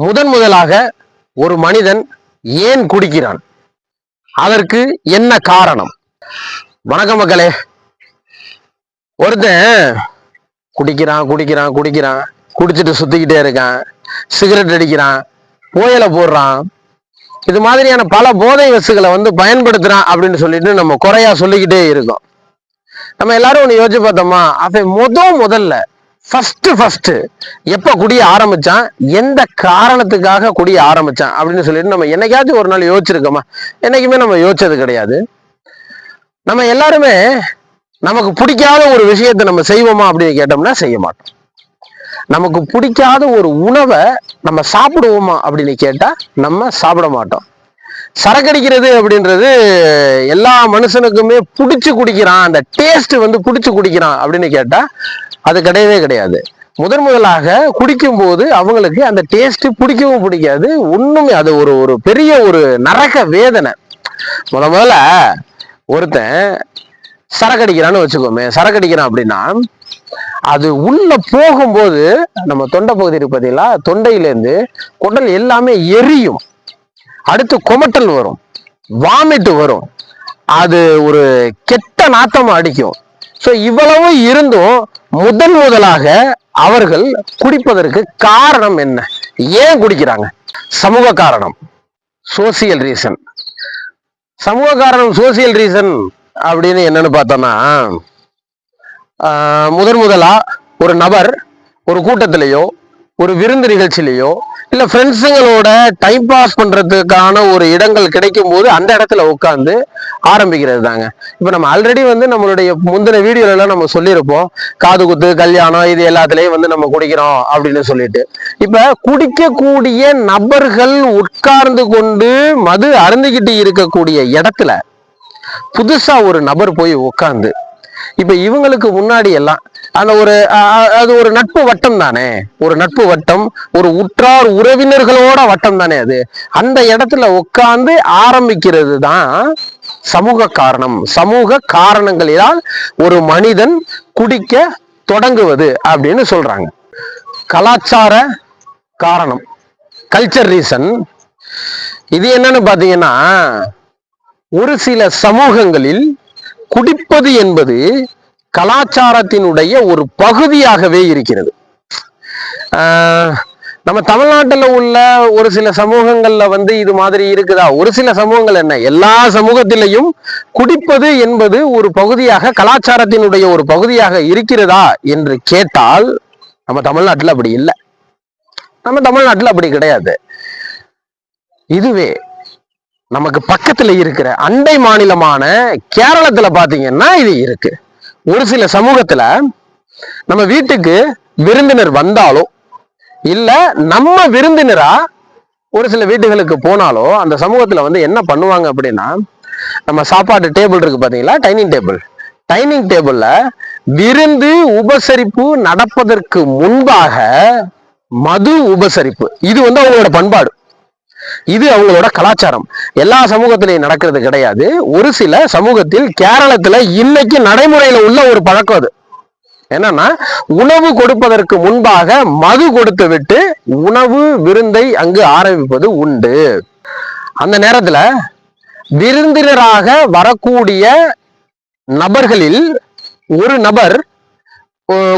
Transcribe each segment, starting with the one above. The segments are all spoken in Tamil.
முதன் முதலாக ஒரு மனிதன் ஏன் குடிக்கிறான்? அதற்கு என்ன காரணம்? வணக்கம் மக்களே. ஒருத்தன் குடிக்கிறான் குடிக்கிறான் குடிக்கிறான். குடிச்சிட்டு சுத்திக்கிட்டே இருக்கான். சிகரெட் அடிக்கிறான். புயலை போடுறான். இது மாதிரியான பல போதை வசுகளை வந்து பயன்படுத்துறான் அப்படின்னு சொல்லிட்டு நம்ம குறையா சொல்லிக்கிட்டே இருக்கோம். நம்ம எல்லாரும் ஒண்ணு யோசிச்சு பார்த்தோமா? அவன் முத முதல்ல ஃபஸ்ட்டு ஃபஸ்ட்டு எப்ப குடிய ஆரம்பிச்சான்? எந்த காரணத்துக்காக குடிய ஆரம்பிச்சான்? அப்படின்னு சொல்லிட்டு நம்ம என்னைக்காச்சும் ஒரு நாள் யோசிச்சிருக்கோமா? என்னைக்குமே நம்ம யோசிச்சது கிடையாது. நம்ம எல்லாருமே நமக்கு பிடிக்காத ஒரு விஷயத்தை நம்ம செய்வோமா அப்படின்னு கேட்டோம்னா செய்ய மாட்டோம். நமக்கு பிடிக்காத ஒரு உணவை நம்ம சாப்பிடுவோமா அப்படின்னு கேட்டா நம்ம சாப்பிட மாட்டோம். சரக்கடிக்கிறது அப்படின்றது எல்லா மனுஷனுக்குமே பிடிச்சி குடிக்கிறான். அந்த டேஸ்ட் வந்து பிடிச்சி குடிக்கிறான் அப்படின்னு கேட்டா அது கிடையவே கிடையாது. முதன் முதலாக குடிக்கும் போது அவங்களுக்கு அந்த டேஸ்ட் பிடிக்கவும் பிடிக்காது. ஒண்ணுமே அது ஒரு ஒரு பெரிய ஒரு நரக வேதனை. முத முதல்ல ஒருத்தன் சரக்கடிக்கிறான்னு வச்சுக்கோமே சரக்கடிக்கிறான் அப்படின்னா அது உள்ள போகும்போது நம்ம தொண்டை பகுதி இருக்கு பார்த்தீங்களா தொண்டையிலேருந்து குடல் எல்லாமே எரியும். அடுத்து கொமட்டல் வரும். வாமிட்டு வரும். அது ஒரு கெட்ட நாத்தம் அடிக்கும். ஸோ இவ்வளவு இருந்தும் முதன் முதலாக அவர்கள் குடிப்பதற்கு காரணம் என்ன? ஏன் குடிக்கிறாங்க? சமூக காரணம். சோசியல் ரீசன் சமூக காரணம் சோசியல் ரீசன் அப்படின்னு என்னன்னு பார்த்தோம்னா முதன் முதலா ஒரு நபர் ஒரு கூட்டத்திலேயோ ஒரு விருந்து நிகழ்ச்சியிலையோ இல்ல ஃப்ரெண்ட்ஸுங்களோட டைம் பாஸ் பண்றதுக்கான ஒரு இடங்கள் கிடைக்கும் போது அந்த இடத்துல உட்காந்து ஆரம்பிக்கிறது தாங்க இப்ப நம்ம ஆல்ரெடி வந்து நம்மளுடைய முந்தின வீடியோல எல்லாம் நம்ம சொல்லியிருப்போம். காது குத்து கல்யாணம் இது எல்லாத்துலயும் வந்து நம்ம குடிக்கிறோம் அப்படின்னு சொல்லிட்டு. இப்ப குடிக்கக்கூடிய நபர்கள் உட்கார்ந்து கொண்டு மது அருந்துக்கிட்டு இருக்கக்கூடிய இடத்துல புதுசா ஒரு நபர் போய் உட்காந்து இப்ப இவங்களுக்கு முன்னாடி எல்லாம் அந்த ஒரு அது ஒரு நட்பு வட்டம் தானே? ஒரு நட்பு வட்டம் ஒரு உற்றார் உறவினர்களோட வட்டம் தானே அது? அந்த இடத்துல உட்கார்ந்து ஆரம்பிக்கிறது தான் சமூக காரணம். சமூக காரணங்களினால் ஒரு மனிதன் குடிக்க தொடங்குவது அப்படின்னு சொல்றாங்க. கலாச்சார காரணம். கல்ச்சர் ரீசன் இது என்னன்னு பாத்தீங்கன்னா ஒரு சில சமூகங்களில் குடிப்பது என்பது கலாச்சாரத்தினுடைய ஒரு பகுதியாகவே இருக்கிறது. நம்ம தமிழ்நாட்டில் உள்ள ஒரு சில சமூகங்கள்ல வந்து இது மாதிரி இருக்குதா? ஒரு சில சமூகங்கள் என்ன? எல்லா சமூகத்திலையும் குடிப்பது என்பது ஒரு பகுதியாக கலாச்சாரத்தினுடைய ஒரு பகுதியாக இருக்கிறதா என்று கேட்டால் நம்ம தமிழ்நாட்டில் அப்படி இல்லை. நம்ம தமிழ்நாட்டில் அப்படி கிடையாது. இதுவே நமக்கு பக்கத்துல இருக்கிற அண்டை மாநிலமான கேரளத்துல பாத்தீங்கன்னா இது இருக்கு. ஒரு சில சமூகத்துல நம்ம வீட்டுக்கு விருந்தினர் வந்தாலோ இல்ல நம்ம விருந்தினரா ஒரு சில வீட்டுகளுக்கு போனாலோ அந்த சமூகத்துல வந்து என்ன பண்ணுவாங்க அப்படின்னா நம்ம சாப்பாட்டு டேபிள் இருக்கு பாத்தீங்களா? Dining table. டைனிங் டேபிள்ல விருந்து உபசரிப்பு நடப்பதற்கு முன்பாக மது உபசரிப்பு. இது வந்து அவங்களோட பண்பாடு. இது அவங்களோட கலாச்சாரம். எல்லா சமூகத்திலையும் நடக்கிறது கிடையாது. ஒரு சில சமூகத்தில் கேரளத்துல இன்னைக்கு நடைமுறையில உள்ள ஒரு பழக்கம் அது. என்னன்னா உணவு கொடுப்பதற்கு முன்பாக மது கொடுத்து விட்டு உணவு விருந்தை அங்கு ஆரம்பிப்பது உண்டு. அந்த நேரத்துல விருந்தினராக வரக்கூடிய நபர்களில் ஒரு நபர்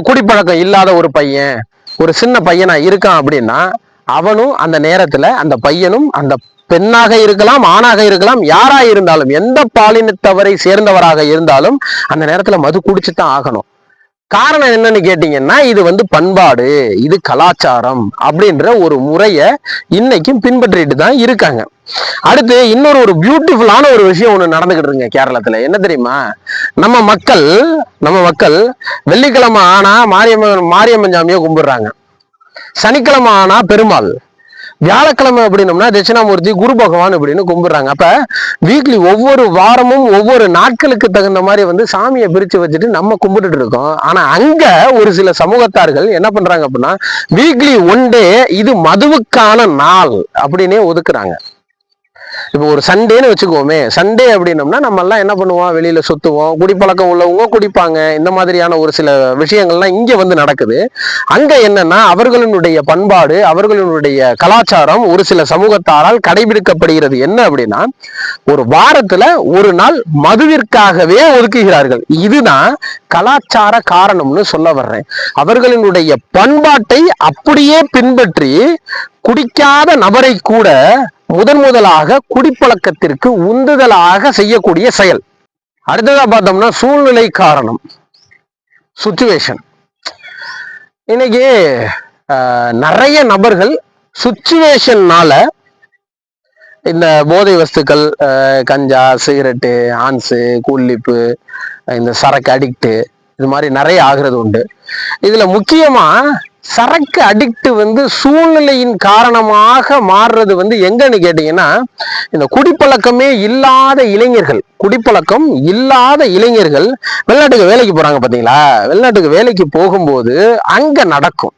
குடிப்பழக்கம் இல்லாத ஒரு பையன் ஒரு சின்ன பையனா இருக்கான் அப்படின்னா அவனும் அந்த நேரத்துல அந்த பையனும் அந்த பெண்ணாக இருக்கலாம் ஆணாக இருக்கலாம் யாரா இருந்தாலும் எந்த பாலினத்தவரை சேர்ந்தவராக இருந்தாலும் அந்த நேரத்துல மது குடிச்சுதான் ஆகணும். காரணம் என்னன்னு கேட்டீங்கன்னா இது வந்து பண்பாடு இது கலாச்சாரம் அப்படின்ற ஒரு முறைய இன்னைக்கும் பின்பற்றிட்டு தான் இருக்காங்க. அடுத்து இன்னொரு ஒரு பியூட்டிஃபுல்லான ஒரு விஷயம் ஒண்ணு நடந்துகிட்டு இருக்குங்க கேரளத்துல. என்ன தெரியுமா? நம்ம மக்கள் நம்ம மக்கள் வெள்ளிக்கிழமை ஆனா மாரியம்மன் மாரியம்மன் சாமியை கும்பிடுறாங்க. சனிக்கிழமை ஆனா பெருமாள். வியாழக்கிழமை அப்படின்னம்னா தட்சிணாமூர்த்தி குரு பகவான் அப்படின்னு கும்பிடுறாங்க. அப்ப வீக்லி ஒவ்வொரு வாரமும் ஒவ்வொரு நாட்களுக்கு தகுந்த மாதிரி வந்து சாமியை பிரிச்சு வச்சுட்டு நம்ம கும்பிட்டுட்டு இருக்கோம். ஆனா அங்க ஒரு சில சமூகத்தார்கள் என்ன பண்றாங்க அப்படின்னா வீக்லி ஒன் டே இது மதுவுக்கான நாள் அப்படின்னே ஒதுக்குறாங்க. இப்போ ஒரு சண்டேன்னு வச்சுக்கோமே சண்டே அப்படின்னம்னா நம்ம எல்லாம் என்ன பண்ணுவோம்? வெளியில சுத்துவோம். குடிப்பழக்கம் உள்ளவங்க குடிப்பாங்க. இந்த மாதிரியான ஒரு சில விஷயங்கள்லாம் இங்க வந்து நடக்குது. அங்க என்னன்னா அவர்களுடைய பண்பாடு அவர்களுடைய கலாச்சாரம் ஒரு சில சமூகத்தாரால் கடைபிடிக்கப்படுகிறது. என்ன அப்படின்னா ஒரு வாரத்துல ஒரு நாள் மதுவிற்காகவே ஒதுக்குகிறார்கள். இதுதான் கலாச்சார காரணம்னு சொல்ல வர்றேன். அவர்களினுடைய பண்பாட்டை அப்படியே பின்பற்றி குடிக்காத நபரை கூட முதன் முதலாக குடிப்பழக்கத்திற்கு உந்துதலாக செய்யக்கூடிய செயல். அடுத்ததா பார்த்தோம்னா சூழ்நிலை காரணம். சுச்சுவேஷன் இன்னைக்கு ஆஹ், நிறைய நபர்கள் சுச்சுவேஷன்னால இந்த போதை வஸ்துக்கள் ஆஹ், கஞ்சா சிகரெட்டு ஆன்ஸு கூல்லிப்பு இந்த சரக்கு அடிக்ட்டு இது மாதிரி நிறைய ஆகிறது உண்டு. இதுல முக்கியமா சரக்கு அடிக்ட் வந்து சூழ்நிலையின் காரணமாக மாறுறது வந்து எங்கன்னு கேட்டீங்கன்னா இந்த குடிப்பழக்கமே இல்லாத இளைஞர்கள் குடிப்பழக்கம் இல்லாத இளைஞர்கள் வெளிநாட்டுக்கு வேலைக்கு போறாங்க பாத்தீங்களா? வெளிநாட்டுக்கு வேலைக்கு போகும்போது அங்க நடக்கும்.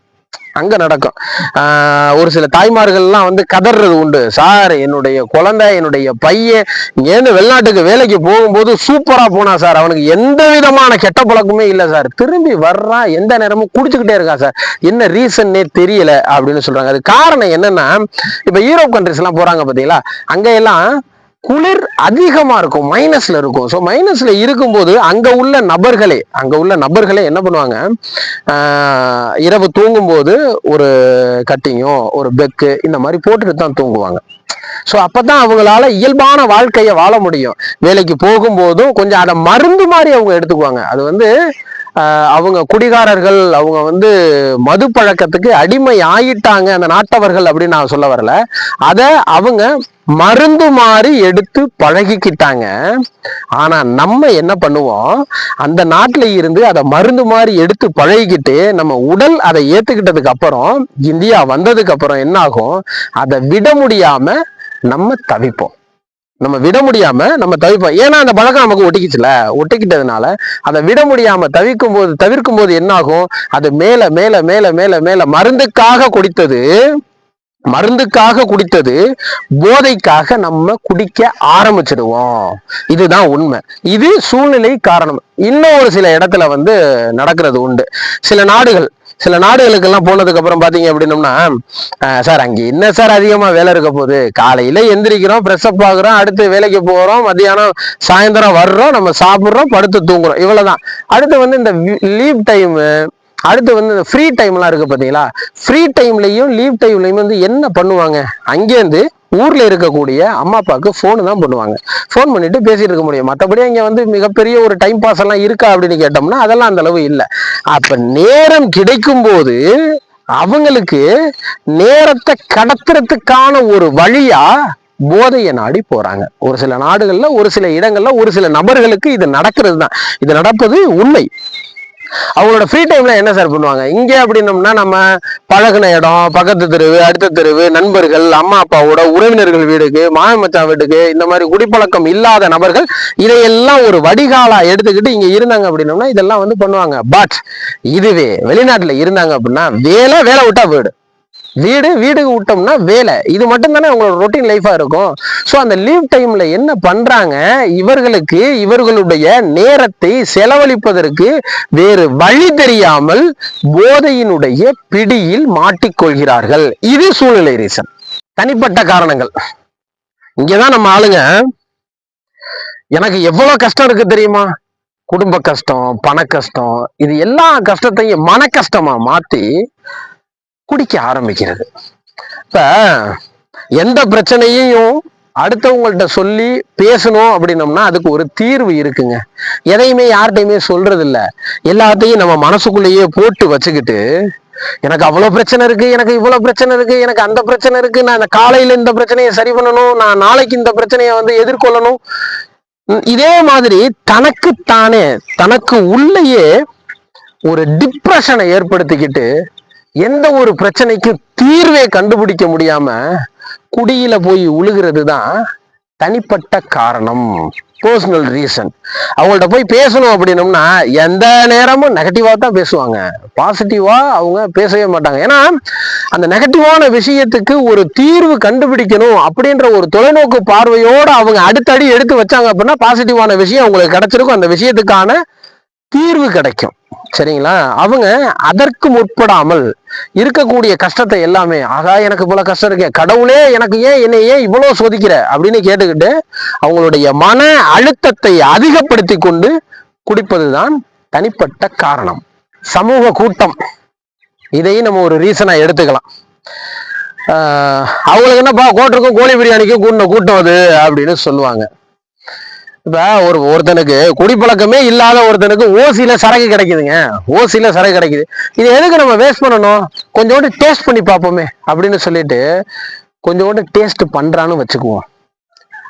அங்க நடக்கும். ஆஹ் ஒரு சில தாய்மார்கள்லாம் வந்து கதறது உண்டு. சார் என்னுடைய குழந்தை என்னுடைய பையன் இங்கேருந்து வெளிநாட்டுக்கு வேலைக்கு போகும்போது சூப்பரா போனா சார். அவனுக்கு எந்த விதமான கெட்ட பழக்கமே இல்லை சார். திரும்பி வர்றான் எந்த நேரமும் குடிச்சுக்கிட்டே இருக்கான் சார். என்ன ரீசன்னே தெரியல அப்படின்னு சொல்றாங்க. அது காரணம் என்னன்னா இப்ப யூரோப் கண்ட்ரிஸ் எல்லாம் போறாங்க பாத்தீங்களா? அங்க எல்லாம் குளிர் அதிகமாக இருக்கும் மைனஸில் இருக்கும். ஸோ மைனஸில் இருக்கும்போது அங்கே உள்ள நபர்களே அங்கே உள்ள நபர்களே என்ன பண்ணுவாங்க? இரவு தூங்கும்போது ஒரு கட்டிங்கோ ஒரு பெக்கு இந்த மாதிரி போட்டுட்டு தான் தூங்குவாங்க. ஸோ அப்போ தான் அவங்களால இயல்பான வாழ்க்கையை வாழ முடியும். வேலைக்கு போகும்போதும் கொஞ்சம் அதை மருந்து மாதிரி அவங்க எடுத்துக்குவாங்க. அது வந்து அவங்க குடிகாரர்கள் அவங்க வந்து மது பழக்கத்துக்கு அடிமை ஆயிட்டாங்க அந்த நாட்டவர்கள் அப்படின்னு நான் சொல்ல வரல. அதை அவங்க மருந்து மாதிரி எடுத்து பழகிக்கிட்டாங்க. ஆனா நம்ம என்ன பண்ணுவோம்? அந்த நாட்டில் இருந்து அதை மருந்து மாதிரி எடுத்து பழகிக்கிட்டு நம்ம உடல் அதை ஏத்துக்கிட்டதுக்கு அப்புறம் இந்தியா வந்ததுக்கு அப்புறம் என்ன ஆகும்? அதை விட முடியாம நம்ம தவிப்போம். நம்ம விட முடியாம நம்ம தவிப்போம். ஏன்னா அந்த பழக்கம் நமக்கு ஒட்டிக்கிச்சுல? ஒட்டிக்கிட்டதுனால அதை விட முடியாம தவிக்கும் போது தவிர்க்கும் போது என்ன ஆகும்? அது மேல மேல மேல மேல மேல மருந்துக்காக குடித்தது மருந்துக்காக குடித்தது போதைக்காக நம்ம குடிக்க ஆரம்பிச்சிடுவோம். இதுதான் உண்மை. இது சூழ்நிலை காரணம். இன்னும் ஒரு சில இடத்துல வந்து நடக்கிறது உண்டு. சில நாடுகள் சில நாடுகளுக்கெல்லாம் போனதுக்கு அப்புறம் பாத்தீங்க அப்படின்னம்னா சார் அங்க என்ன சார் அதிகமா வேலை இருக்க போகுது? காலையில எந்திரிக்கிறோம் ஃப்ரெஷ் அப் ஆகுறோம் அடுத்து வேலைக்கு போறோம் மத்தியானம் சாயந்தரம் வர்றோம் நம்ம சாப்பிடுறோம் படுத்து தூங்குறோம். இவ்வளவுதான். அடுத்து வந்து இந்த லீவ் டைம் அடுத்து வந்து இந்த ஃப்ரீ டைம்லாம் இருக்கு பார்த்தீங்களா ஃப்ரீ டைம்லையும் லீவ் டைம்லையும் வந்து என்ன பண்ணுவாங்க? அங்கேருந்து ஊர்ல இருக்கக்கூடிய அம்மா அப்பாவுக்கு ஃபோனு தான் பண்ணுவாங்க. ஃபோன் பண்ணிட்டு பேசிட்டு இருக்க முடியும். மற்றபடி அங்க வந்து மிகப்பெரிய ஒரு டைம் பாஸ் எல்லாம் இருக்கா அப்படின்னு கேட்டோம்னா அதெல்லாம் அந்த அளவு இல்லை. அப்ப நேரம் கிடைக்கும் போது அவங்களுக்கு நேரத்தை கடத்துறதுக்கான ஒரு வழியா போதையை நாடி போறாங்க. ஒரு சில நாடுகள்ல ஒரு சில இடங்கள்ல ஒரு சில நபர்களுக்கு இது நடக்கிறது தான். இது நடப்பது உண்மை. அவங்களோட ஃப்ரீ டைம்ல என்ன சார் பண்ணுவாங்க? இங்க அப்படின்னம்னா நம்ம பழகுன இடம் பக்கத்து தெருவு அடுத்த தெருவு நண்பர்கள் அம்மா அப்பாவோட உறவினர்கள் வீடுக்கு மாமச்சா வீட்டுக்கு இந்த மாதிரி குடிப்பழக்கம் இல்லாத நபர்கள் இதையெல்லாம் ஒரு வடிகாலா எடுத்துக்கிட்டு இங்க இருந்தாங்க அப்படின்னம்னா இதெல்லாம் வந்து பண்ணுவாங்க. பட் இதுவே வெளிநாட்டுல இருந்தாங்க அப்படின்னா வேலை வேலை விட்டா வீடு. வீடு வீடுக்கு விட்டோம்னா வேலை. இது மட்டும் தானே அவங்களோட ரொட்டீன் லைஃபா இருக்கும். ஸோ அந்த லீவ் டைம்ல என்ன பண்றாங்க? இவர்களுக்கு இவர்களுடைய நேரத்தை செலவழிப்பதற்கு வேறு வழி தெரியாமல் போதையினுடைய பிடியில் மாட்டிக்கொள்கிறார்கள். இது சூழ்நிலை ரீசன் தனிப்பட்ட காரணங்கள். இங்கதான் நம்ம ஆளுங்க எனக்கு எவ்வளவு கஷ்டம் இருக்கு தெரியுமா? குடும்ப கஷ்டம் பண கஷ்டம் இது எல்லா கஷ்டத்தையும் மன கஷ்டமா மாத்தி குடிக்க ஆரம்பிக்கிறது. இப்ப எந்த பிரச்சனையையும் அடுத்தவங்கள்ட்ட சொல்லி பேசணும் அப்படின்னம்னா அதுக்கு ஒரு தீர்வு இருக்குங்க. எதையுமே யார்கிட்டையுமே சொல்றது இல்ல எல்லாத்தையும் நம்ம மனசுக்குள்ளேயே போட்டு வச்சுக்கிட்டு எனக்கு அவ்வளவு பிரச்சனை இருக்கு எனக்கு இவ்வளவு பிரச்சனை இருக்கு எனக்கு அந்த பிரச்சனை இருக்கு நான் இந்த காலையில இந்த பிரச்சனையை சரி பண்ணணும் நான் நாளைக்கு இந்த பிரச்சனையை வந்து எதிர்கொள்ளணும். இதே மாதிரி தனக்கு தானே தனக்கு உள்ளேயே ஒரு டிப்ரெஷனை ஏற்படுத்திக்கிட்டு எந்த ஒரு பிரச்சனைக்கு தீர்வே கண்டுபிடிக்க முடியாம குடியில போய் உழுகிறது தான் தனிப்பட்ட காரணம். பர்சனல் ரீசன் அவங்கள்ட்ட போய் பேசணும் அப்படின்னம்னா எந்த நேரமும் நெகட்டிவாக தான் பேசுவாங்க. பாசிட்டிவா அவங்க பேசவே மாட்டாங்க. ஏன்னா அந்த நெகட்டிவான விஷயத்துக்கு ஒரு தீர்வு கண்டுபிடிக்கணும் அப்படின்ற ஒரு தொலைநோக்கு பார்வையோட அவங்க அடுத்தடி எடுத்து வச்சாங்க அப்படின்னா பாசிட்டிவான விஷயம் அவங்களுக்கு கிடைச்சிருக்கும். அந்த விஷயத்துக்கான தீர்வு கிடைக்கும். சரிங்களா? அவங்க அதற்கு முற்படாமல் இருக்கக்கூடிய கஷ்டத்தை எல்லாமே ஆகா எனக்கு இவ்வளவு கஷ்டம் இருக்கே கடவுளே எனக்கு ஏன் என்னை ஏன் இவ்வளவு சோதிக்கிற? அப்படின்னு கேட்டுக்கிட்டு அவங்களுடைய மன அழுத்தத்தை அதிகப்படுத்தி கொண்டு குடிப்பதுதான் தனிப்பட்ட காரணம். சமூக கூட்டம். இதையும் நம்ம ஒரு ரீசனா எடுத்துக்கலாம். அவங்களுக்கு என்னப்பா கோட்டிருக்கும் கோழி பிரியாணிக்கும் கூட்டின கூட்டம் அது அப்படின்னு சொல்லுவாங்க. இப்ப ஒரு ஒருத்தனுக்கு குடிப்பழக்கமே இல்லாத ஒருத்தனுக்கு ஓசியில சரக்கு கிடைக்குதுங்க. ஓசியில சரக்கு கிடைக்குது. இது எதுக்கு நம்ம வேஸ்ட் பண்ணணும்? கொஞ்சோண்டு டேஸ்ட் பண்ணி பார்ப்போமே அப்படின்னு சொல்லிட்டு கொஞ்சோண்டு டேஸ்ட் பண்றான்னு வச்சுக்குவோம்.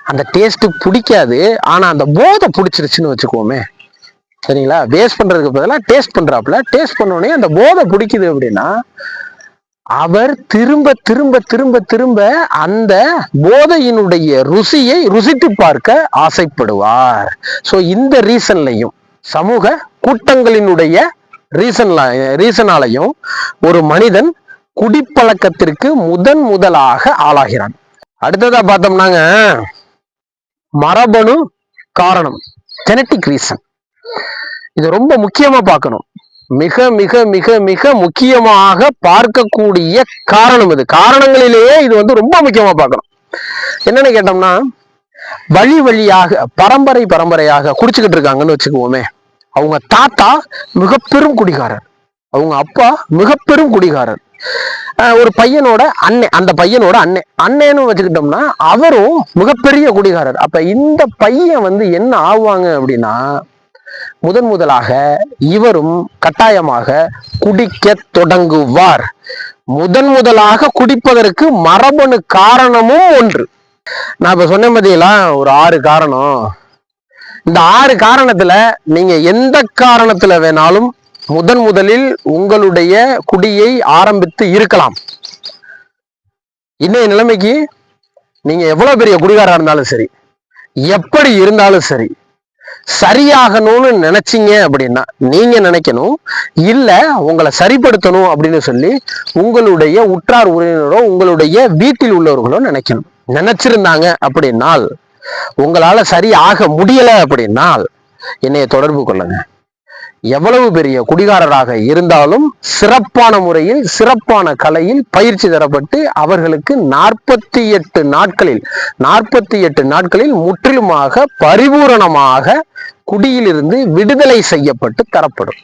அந்த டேஸ்ட் பிடிக்காது ஆனா அந்த போதை பிடிச்சிருச்சுன்னு வச்சுக்குவோமே. சரிங்களா? வேஸ்ட் பண்றதுக்கு பதிலாக டேஸ்ட் பண்றாப்புல. டேஸ்ட் பண்ணோடனே அந்த போதை பிடிக்குது அப்படின்னா அவர் திரும்ப திரும்ப திரும்ப திரும்ப அந்த போதையினுடைய ருசியை ருசித்து பார்க்க ஆசைப்படுவார். சோ இந்த ரீசன்லையும் சமூக கூட்டங்களினுடைய ரீசன்ல ரீசனாலையும் ஒரு மனிதன் குடிப்பழக்கத்திற்கு முதன் முதலாக ஆளாகிறான். அடுத்ததா பார்த்தோம்னாங்க மரபணு காரணம் ஜெனட்டிக் ரீசன் இது ரொம்ப முக்கியமா பார்க்கணும். மிக மிக மிக மிக முக்கியமாக பார்க்கக்கூடிய காரணம் இது. காரணங்களிலேயே இது வந்து ரொம்ப முக்கியமா பார்க்கணும். என்னன்னு கேட்டோம்னா வழி வழியாக பரம்பரை பரம்பரையாக குடிச்சுக்கிட்டு இருக்காங்கன்னு வச்சுக்குவோமே. அவங்க தாத்தா மிக பெரும் குடிகாரர். அவங்க அப்பா மிக பெரும் குடிகாரர். ஒரு பையனோட அண்ணன் அந்த பையனோட அண்ணன் அண்ணன்னு வச்சுக்கிட்டோம்னா அவரும் மிகப்பெரிய குடிகாரர். அப்ப இந்த பையன் வந்து என்ன ஆவாங்க அப்படின்னா முதன் முதலாக இவரும் கட்டாயமாக குடிக்க தொடங்குவார். முதன் முதலாக குடிப்பதற்கு மரபணு காரணமும் ஒன்று. நான் இப்ப சொன்ன பார்த்தீங்களா ஒரு ஆறு காரணம். இந்த ஆறு காரணத்துல நீங்க எந்த காரணத்துல வேணாலும் முதன் முதலில் உங்களுடைய குடியை ஆரம்பித்து இருக்கலாம். இன்னைய நிலைமைக்கு நீங்க எவ்வளவு பெரிய குடிகாரா இருந்தாலும் சரி எப்படி இருந்தாலும் சரி சரியாகணும்னு நினைச்சீங்க அப்படின்னா நீங்க நினைக்கணும். இல்ல உங்களை சரிப்படுத்தணும் அப்படின்னு சொல்லி உங்களுடைய உற்றார் உறவினரோ உங்களுடைய வீட்டில் உள்ளவர்களோ நினைக்கணும். நினைச்சிருந்தாங்க அப்படின்னால் உங்களால சரி ஆக முடியல அப்படின்னால் என்னைய தொடர்பு கொள்ளுங்க. எவ்வளவு பெரிய குடிகாரராக இருந்தாலும் சிறப்பான முறையில் சிறப்பான கலையில் பயிற்சி தரப்பட்டு அவர்களுக்கு நாற்பத்தி எட்டு நாட்களில் நாற்பத்தி எட்டு நாட்களில் முற்றிலுமாக பரிபூரணமாக குடியிலிருந்து விடுதலை செய்யப்பட்டு தரப்படும்.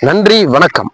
நன்றி வணக்கம்.